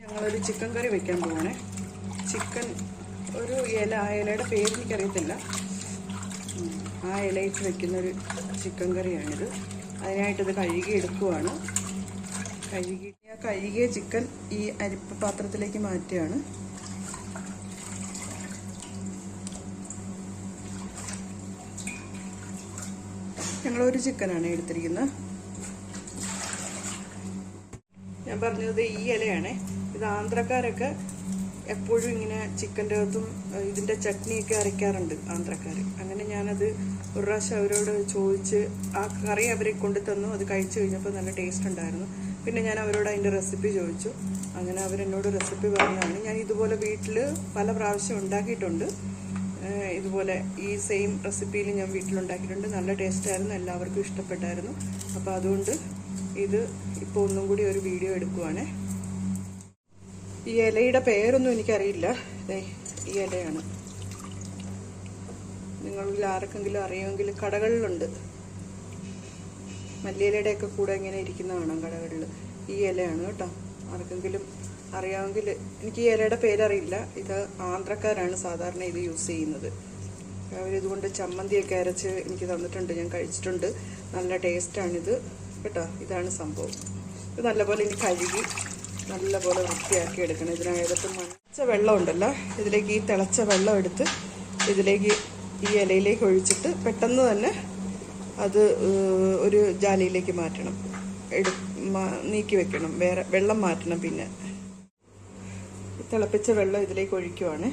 ഞങ്ങളൊരു ചിക്കൻ കറി വെക്കാൻ പോവാണേ. ചിക്കൻ ഒരു ഇല ആ ഇലയുടെ പേര് എനിക്കറിയത്തില്ല. ആ ഇലയിട്ട് വെക്കുന്ന ഒരു ചിക്കൻ കറിയാണിത്. അതിനായിട്ടിത് കഴുകി എടുക്കുവാണ്. കഴുകി ആ കഴുകിയ ചിക്കൻ ഈ അരിപ്പ് പാത്രത്തിലേക്ക് മാറ്റുകയാണ്. ഞങ്ങളൊരു ചിക്കനാണ് എടുത്തിരിക്കുന്നത്. ഞാൻ പറഞ്ഞത് ഈ ഇലയാണേ. ഇത് ആന്ധ്രക്കാരൊക്കെ എപ്പോഴും ഇങ്ങനെ ചിക്കന്റെ അകത്തും ഇതിന്റെ ചട്നിയൊക്കെ അരയ്ക്കാറുണ്ട് ആന്ധ്രക്കാർ അങ്ങനെ ഞാനത് ഒരു പ്രാവശ്യം അവരോട് ചോദിച്ച് ആ കറി അവരെ കൊണ്ടു തന്നു അത് കഴിച്ചു കഴിഞ്ഞപ്പോൾ നല്ല ടേസ്റ്റ് ഉണ്ടായിരുന്നു. പിന്നെ ഞാൻ അവരോട് അതിന്റെ റെസിപ്പി ചോദിച്ചു. അങ്ങനെ അവരെന്നോട് റെസിപ്പി പറഞ്ഞാണ് ഞാൻ ഇതുപോലെ വീട്ടിൽ പല പ്രാവശ്യം ഉണ്ടാക്കിയിട്ടുണ്ട്. ഇതുപോലെ ഈ സെയിം റെസിപ്പിയിൽ ഞാൻ വീട്ടിലുണ്ടാക്കിയിട്ടുണ്ട് നല്ല ടേസ്റ്റായിരുന്നു എല്ലാവർക്കും ഇഷ്ടപ്പെട്ടായിരുന്നു. അപ്പോൾ അതുകൊണ്ട് ഇത് ഇപ്പോൾ ഒന്നും കൂടി ഒരു വീഡിയോ എടുക്കുവാണേ. ഈ ഇലയുടെ പേരൊന്നും എനിക്കറിയില്ല. ഈ ഇലയാണ്. നിങ്ങളിൽ ആർക്കെങ്കിലും അറിയുമെങ്കിൽ കടകളിലുണ്ട്. മല്ലിയിലയുടെയൊക്കെ കൂടെ ഇങ്ങനെ ഇരിക്കുന്ന കാണാം കടകളിൽ ഈ ഇലയാണ് കേട്ടോ. ആർക്കെങ്കിലും അറിയാമെങ്കിൽ എനിക്ക് ഈ ഇലയുടെ പേരറിയില്ല. ഇത് ആന്ധ്രക്കാരാണ് സാധാരണ ഇത് യൂസ് ചെയ്യുന്നത്. അവരിതുകൊണ്ട് ചമ്മന്തിയൊക്കെ അരച്ച് എനിക്ക് തന്നിട്ടുണ്ട്. ഞാൻ കഴിച്ചിട്ടുണ്ട്. നല്ല ടേസ്റ്റാണിത്. കേട്ടോ ഇതാണ് സംഭവം. ഇത് നല്ലപോലെ ഇനി കഴുകി നല്ലപോലെ വൃത്തിയാക്കി എടുക്കണം. ഇതിനകത്ത് മണിച്ച വെള്ളം ഉണ്ടല്ലോ ഇതിലേക്ക് ഈ തിളച്ച വെള്ളം എടുത്ത് ഇതിലേക്ക് ഈ ഇലയിലേക്ക് ഒഴിച്ചിട്ട് പെട്ടെന്ന് തന്നെ അത് ഒരു ജാലിയിലേക്ക് മാറ്റണം. എടു നീക്കി വെക്കണം. വേറെ വെള്ളം മാറ്റണം പിന്നെ. തിളപ്പിച്ച വെള്ളം ഇതിലേക്ക് ഒഴിക്കുവാണേ.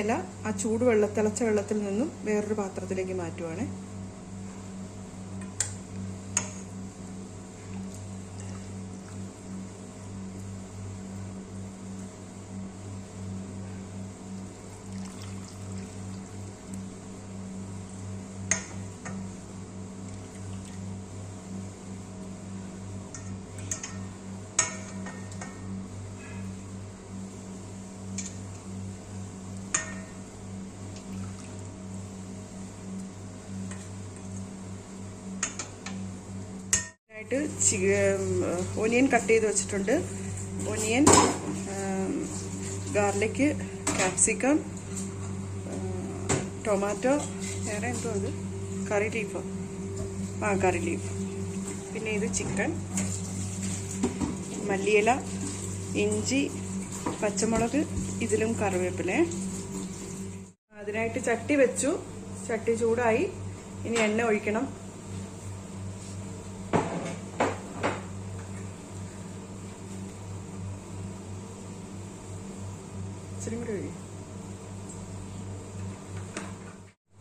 ഇല ആ ചൂടുവെള്ള തിളച്ച വെള്ളത്തിൽ നിന്നും വേറൊരു പാത്രത്തിലേക്ക് മാറ്റുവാണേ. ആയിട്ട് ഒനിയൻ കട്ട് ചെയ്ത് വെച്ചിട്ടുണ്ട്. ഒനിയൻ ഗാർലിക് ക്യാപ്സിക്കം ടൊമാറ്റോ വേറെ എന്തോ അത്? Curry leaf. ആ കറി ലീഫ്. പിന്നെ ഇത് ചിക്കൻ മല്ലിയില ഇഞ്ചി പച്ചമുളക് ഇതിലും കറിവേപ്പില. അതിനായിട്ട് ചട്ടി വെച്ചു. ചട്ടി ചൂടായി. ഇനി എണ്ണ ഒഴിക്കണം. ഇച്ചിരി കൂടി ഒഴി.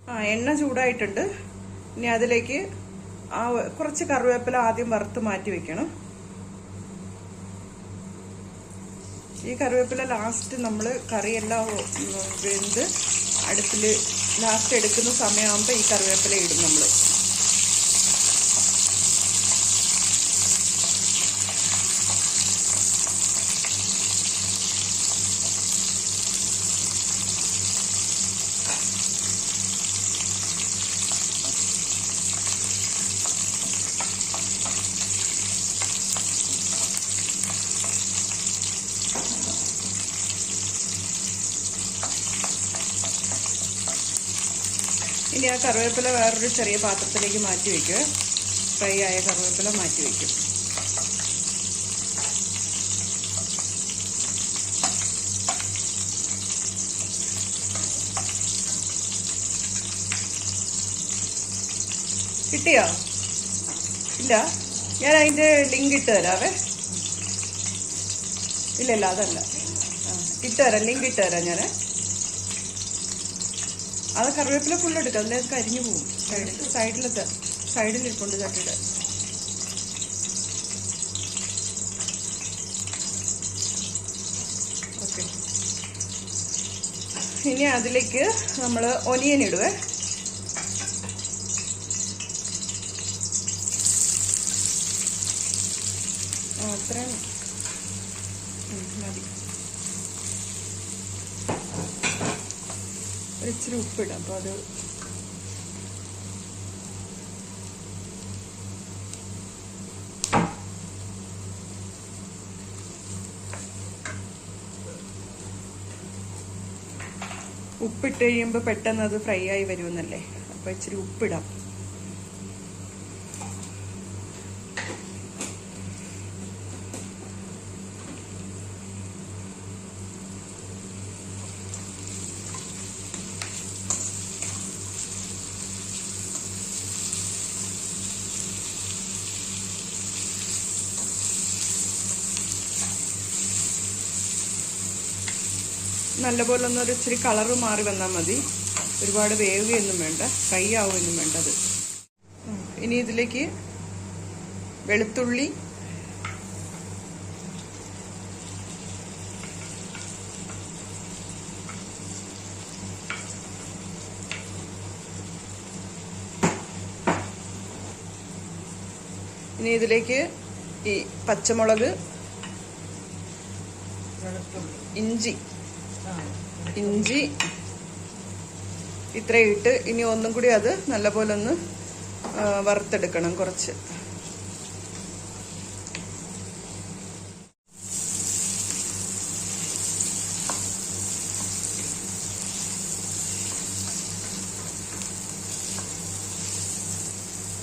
ആ എണ്ണ ചൂടായിട്ടുണ്ട്. ഇനി അതിലേക്ക് ആ കുറച്ച് കറിവേപ്പില ആദ്യം വറുത്ത് മാറ്റി വെക്കണം. ഈ കറിവേപ്പില ലാസ്റ്റ് നമ്മൾ കറിയെല്ലാം വെന്ത് അടുപ്പിൽ ലാസ്റ്റ് എടുക്കുന്ന സമയമാകുമ്പോൾ ഈ കറിവേപ്പില ഇടും നമ്മൾ കറിവേപ്പില വേറൊരു ചെറിയ പാത്രത്തിലേക്ക് മാറ്റി വയ്ക്കുക ഫ്രൈ ആയ കറിവേപ്പില മാറ്റി വയ്ക്കും കിട്ടിയോ? ഇല്ല. ഞാൻ അതിന്റെ ലിങ്ക് ഇട്ട് തരാവേ. ഇല്ലല്ല അതല്ല. ഇട്ട് തരാം. ലിങ്ക് ഇട്ട് തരാം ഞാൻ അത് കറിവേപ്പില ഫുള്ള് എടുക്കുക അതിൽ കരിഞ്ഞു പോകും. സൈഡിൽ സൈഡിലത്തെ സൈഡിൽ ഇരിപ്പുണ്ട് ചട്ടിയുടെ. ഓക്കെ. ഇനി അതിലേക്ക് നമ്മൾ ഒനിയൻ ഇടുവേ ഇത്രയും ഉം, മതി ഒരു ഇച്ചിരി ഉപ്പിടാം. അപ്പോൾ അത് ഉപ്പിട്ട് കഴിയുമ്പോൾ പെട്ടെന്ന് അത് ഫ്രൈ ആയി വരുമെന്നല്ലേ? അപ്പോൾ ഇച്ചിരി ഉപ്പിടാം. നല്ലപോലെ ഒന്ന് ഒരു ഇച്ചിരി കളറ് മാറി വന്നാൽ മതി. ഒരുപാട് വേവുകയൊന്നും വേണ്ട ഫ്രൈ ആവുകയൊന്നും വേണ്ട അത്. ഇനി ഇതിലേക്ക് വെളുത്തുള്ളി ഇനി ഇതിലേക്ക് ഈ പച്ചമുളക് ഇഞ്ചി. ഇഞ്ചി ഇത്രയും ഇട്ട് ഇനി ഒന്നും കൂടി അത് നല്ലപോലെ ഒന്ന് വറുത്തെടുക്കണം കുറച്ച്.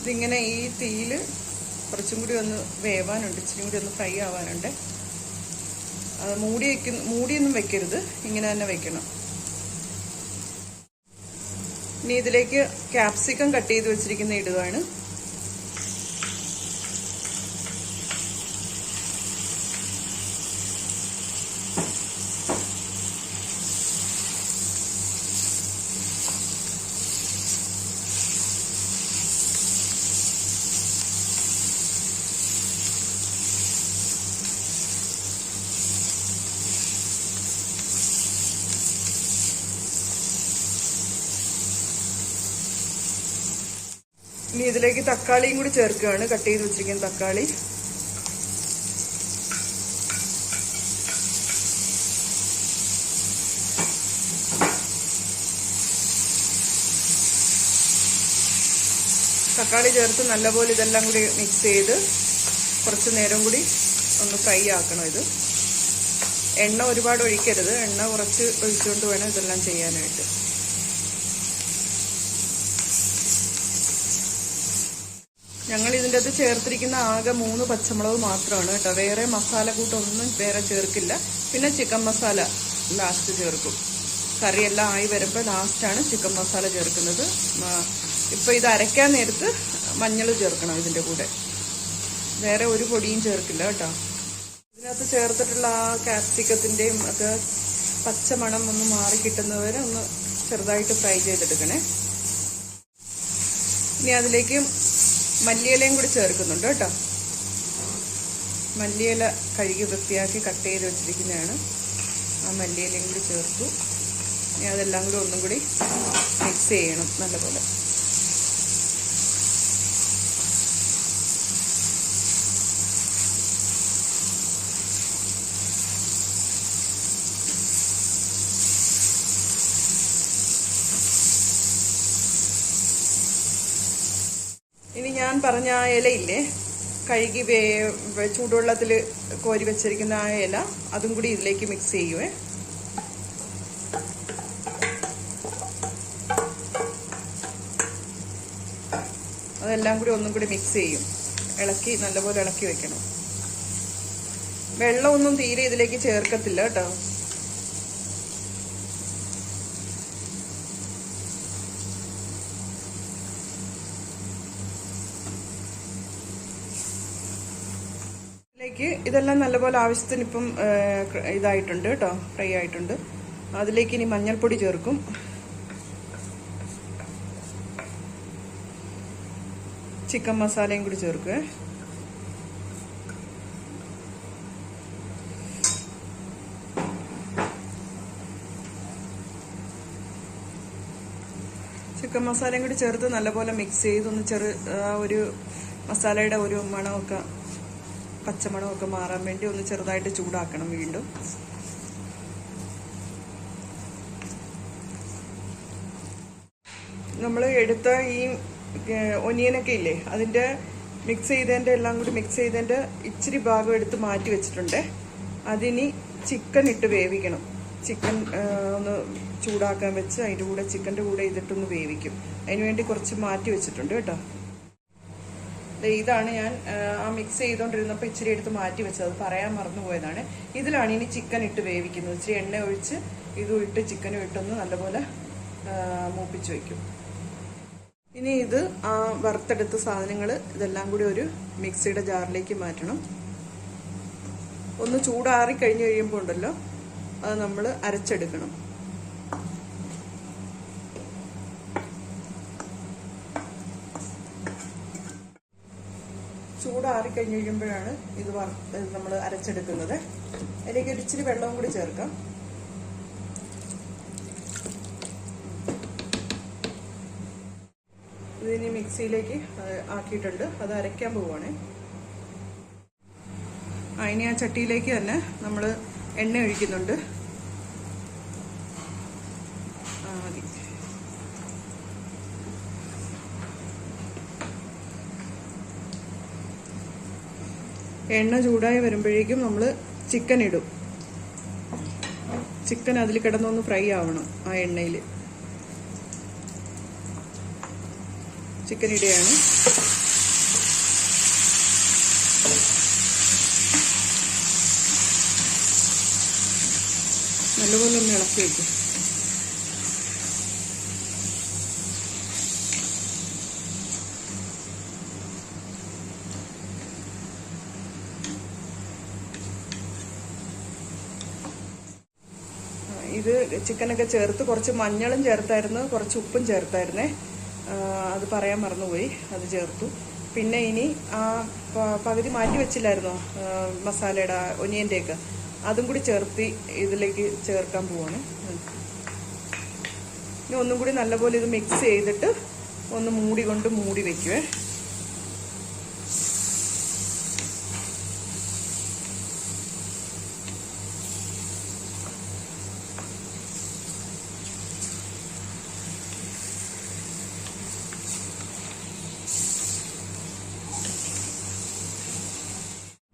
ഇതിങ്ങനെ ഈ തീയിൽ കുറച്ചും കൂടി ഒന്ന് വേവാനുണ്ട് ഇച്ചിരി കൂടി ഒന്ന് ഫ്രൈ ആവാനുണ്ട്. മൂടി വെക്ക മൂടിയൊന്നും വെക്കരുത്. ഇങ്ങനെ തന്നെ വെക്കണം. ഇനി ഇതിലേക്ക് ക്യാപ്സിക്കം കട്ട് ചെയ്ത് വെച്ചിരിക്കുന്ന ഇടുകയാണ് ഇനി ഇതിലേക്ക് തക്കാളിയും കൂടി ചേർക്കുകയാണ്. കട്ട് ചെയ്ത് വെച്ചിരിക്കുന്ന തക്കാളി. തക്കാളി ചേർത്ത് നല്ലപോലെ ഇതെല്ലാം കൂടി മിക്സ് ചെയ്ത് കുറച്ച് നേരം കൂടി ഒന്ന് ഫ്രൈ ആക്കണം ഇത്. എണ്ണ ഒരുപാട് ഒഴിക്കരുത്. എണ്ണ കുറച്ച് ഒഴിച്ചുകൊണ്ട് വേണം ഇതെല്ലാം ചെയ്യാനായിട്ട്. ഞങ്ങൾ ഇതിന്റെ അത് ചേർത്തിരിക്കുന്ന ആകെ മൂന്ന് പച്ചമുളക് മാത്രമാണ് കേട്ടോ. വേറെ മസാല കൂട്ടൊന്നും വേറെ ചേർക്കില്ല. പിന്നെ ചിക്കൻ മസാല ലാസ്റ്റ് ചേർക്കും. കറിയെല്ലാം ആയി വരുമ്പോൾ ലാസ്റ്റാണ് ചിക്കൻ മസാല ചേർക്കുന്നത്. ഇപ്പോൾ ഇത് അരയ്ക്കാൻ നേരത്ത് മഞ്ഞൾ ചേർക്കണം ഇതിന്റെ കൂടെ. വേറെ ഒരു പൊടിയും ചേർക്കില്ല കേട്ടോ. ഇതിനകത്ത് ചേർത്തിട്ടുള്ള ആ കാപ്സിക്കത്തിന്റെയും ഒക്കെ പച്ചമണം ഒന്ന് മാറി കിട്ടുന്നവരെ ഒന്ന് ചെറുതായിട്ട് ഫ്രൈ ചെയ്തെടുക്കണേ. ഇനി അതിലേക്ക് മല്ലിയിലയും കൂടി ചേർക്കുന്നുണ്ട് കേട്ടോ. മല്ലിയില കഴുകി വൃത്തിയാക്കി കട്ട് ചെയ്ത് വെച്ചിരിക്കുന്നതാണ്. ആ മല്ലിയിലയും കൂടി ചേർത്തു. ഇനി അതെല്ലാം കൂടി ഒന്നും കൂടി മിക്സ് ചെയ്യണം നല്ലപോലെ ഇനി ഞാൻ പറഞ്ഞ ആ ഇലയില്ലേ? കഴുകി വേ ചൂടുവെള്ളത്തിൽ കോരി വെച്ചിരിക്കുന്ന ആ ഇല അതും കൂടി ഇതിലേക്ക് മിക്സ് ചെയ്യുവേ. അതെല്ലാം കൂടി ഒന്നും കൂടി മിക്സ് ചെയ്യും. ഇളക്കി നല്ലപോലെ ഇളക്കി വെക്കണം. വെള്ളമൊന്നും തീരെ ഇതിലേക്ക് ചേർക്കത്തില്ല കേട്ടോ. ഇതിലേക്ക് ഇതെല്ലാം നല്ലപോലെ ആവശ്യത്തിന് ഇപ്പം ഇതായിട്ടുണ്ട് കേട്ടോ ഫ്രൈ ആയിട്ടുണ്ട്. അതിലേക്ക് ഇനി മഞ്ഞൾപ്പൊടി ചേർക്കും. ചിക്കൻ മസാലയും കൂടി ചേർക്കുക ചിക്കൻ മസാലയും കൂടി ചേർത്ത് നല്ലപോലെ മിക്സ് ചെയ്തൊന്ന് ചെറു ഒരു മസാലയുടെ ഒരു മണമൊക്കെ പച്ചമണമൊക്കെ മാറാൻ വേണ്ടി ഒന്ന് ചെറുതായിട്ട് ചൂടാക്കണം വീണ്ടും. നമ്മൾ എടുത്ത ഈ ഒനിയനൊക്കെ ഇല്ലേ അതിന്റെ മിക്സ് ചെയ്തതിന്റെ എല്ലാം കൂടി മിക്സ് ചെയ്തതിന്റെ ഇച്ചിരി ഭാഗം എടുത്ത് മാറ്റി വെച്ചിട്ടുണ്ട്. അതിനി ചിക്കൻ ഇട്ട് വേവിക്കണം. ചിക്കൻ ഒന്ന് ചൂടാക്കാൻ വെച്ച് അതിന്റെ കൂടെ ചിക്കന്റെ കൂടെ ഇതിട്ടൊന്ന് വേവിക്കും. അതിന് വേണ്ടി കുറച്ച് മാറ്റി വെച്ചിട്ടുണ്ട് കേട്ടോ. ഇതാണ് ഞാൻ ആ, മിക്സ് ചെയ്തുകൊണ്ടിരുന്നപ്പോൾ ഇച്ചിരി എടുത്ത് മാറ്റി വെച്ചത്. പറയാൻ മറന്നുപോയതാണ് ഇതിലാണ് ഇനി ചിക്കൻ ഇട്ട് വേവിക്കുന്നത്. ഇച്ചിരി എണ്ണ ഒഴിച്ച് ഇതും ഇട്ട് ചിക്കനും ഇട്ടൊന്ന് നല്ലപോലെ മൂപ്പിച്ച് വയ്ക്കും ഇനി ഇത് ആ വറുത്തെടുത്ത സാധനങ്ങൾ ഇതെല്ലാം കൂടി ഒരു മിക്സിയുടെ ജാറിലേക്ക് മാറ്റണം. ഒന്ന് ചൂടാറി കഴിഞ്ഞ് കഴിയുമ്പോൾ ഉണ്ടല്ലോ അത് നമ്മൾ അരച്ചെടുക്കണം. ചൂടാറി കഴിഞ്ഞ് കഴിയുമ്പോഴാണ് ഇത് നമ്മൾ അരച്ചെടുക്കുന്നത്. അതിലേക്ക് ഒരു ഇച്ചിരി വെള്ളവും കൂടി ചേർക്കാം. ഇതിനി മിക്സിയിലേക്ക് ആക്കിയിട്ടുണ്ട്. അത് അരയ്ക്കാൻ പോവുകയാണേ അതിന് ആ ചട്ടിയിലേക്ക് തന്നെ നമ്മൾ എണ്ണ ഒഴിക്കുന്നുണ്ട് ആ മതി എണ്ണ ചൂടായി വരുമ്പോഴേക്കും നമ്മൾ ചിക്കൻ ഇടും. ചിക്കൻ അതിൽ കിടന്നൊന്ന് ഫ്രൈ ആവണം ആ എണ്ണയിൽ ചിക്കൻ ഇടുകയാണ്. നല്ലപോലെ ഒന്ന് ഇളക്കി വയ്ക്കും ഇത് ചിക്കനൊക്കെ ചേർത്ത് കുറച്ച് മഞ്ഞളും ചേർത്തായിരുന്നു കുറച്ച് ഉപ്പും ചേർത്തായിരുന്നേ. അത് പറയാൻ മറന്നുപോയി അത് ചേർത്തു. പിന്നെ ഇനി ആ പകുതി മാറ്റി വെച്ചില്ലായിരുന്നോ മസാലയുടെ ഒനിയന്റെ ഒക്കെ അതും കൂടി ചേർത്തി ഇതിലേക്ക് ചേർക്കാൻ പോവാണ്. ഇനി ഒന്നും കൂടി നല്ലപോലെ ഇത് മിക്സ് ചെയ്തിട്ട് ഒന്ന് മൂടി കൊണ്ട് മൂടി വെക്കുവേ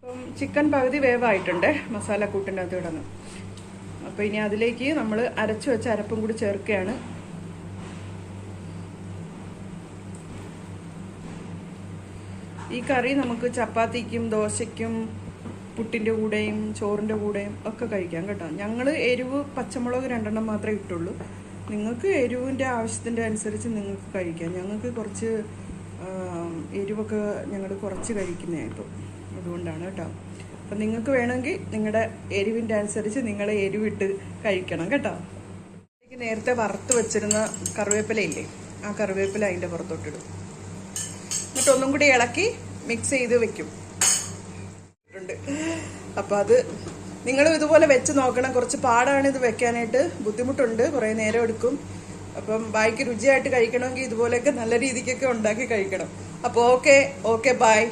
അപ്പം ചിക്കൻ പകുതി വേവായിട്ടുണ്ട്. മസാല കൂട്ടിനകത്ത് കിടന്ന് അപ്പോൾ ഇനി അതിലേക്ക് നമ്മൾ അരച്ചു വെച്ച അരപ്പും കൂടി ചേർക്കുകയാണ്. ഈ കറി നമുക്ക് ചപ്പാത്തിക്കും ദോശയ്ക്കും പുട്ടിന്റെ കൂടെയും ചോറിന്റെ കൂടെയും ഒക്കെ കഴിക്കാം കേട്ടോ. ഞങ്ങൾ എരിവ് പച്ചമുളക് രണ്ടെണ്ണം മാത്രമേ ഇട്ടുള്ളൂ. നിങ്ങൾക്ക് എരിവിന്റെ ആവശ്യത്തിന്റെ അനുസരിച്ച് നിങ്ങൾക്ക് കഴിക്കാം. ഞങ്ങൾക്ക് കുറച്ച് എരിവൊക്കെ ഞങ്ങൾ കുറച്ച് കഴിക്കുന്നതാണ് ഇപ്പോൾ അതുകൊണ്ടാണ് കേട്ടോ. അപ്പം നിങ്ങൾക്ക് വേണമെങ്കിൽ നിങ്ങളുടെ എരിവിന്റെ അനുസരിച്ച് നിങ്ങൾ എരിവിട്ട് കഴിക്കണം കേട്ടോ. എനിക്ക് നേരത്തെ വറുത്ത് വെച്ചിരുന്ന കറിവേപ്പിലയില്ലേ ആ കറിവേപ്പില അതിന്റെ പുറത്തോട്ടിടും. എന്നിട്ട് ഒന്നും കൂടി ഇളക്കി മിക്സ് ചെയ്ത് വെക്കും. ഉണ്ട് അപ്പം അത് നിങ്ങളും ഇതുപോലെ വെച്ച് നോക്കണം. കുറച്ച് പാടാണ് ഇത് വെക്കാനായിട്ട്. ബുദ്ധിമുട്ടുണ്ട്. കുറേ നേരം എടുക്കും. അപ്പം ബായിക്ക് രുചിയായിട്ട് കഴിക്കണമെങ്കിൽ ഇതുപോലെയൊക്കെ നല്ല രീതിക്കൊക്കെ ഉണ്ടാക്കി കഴിക്കണം. അപ്പോൾ ഓക്കെ ഓക്കെ ബായ്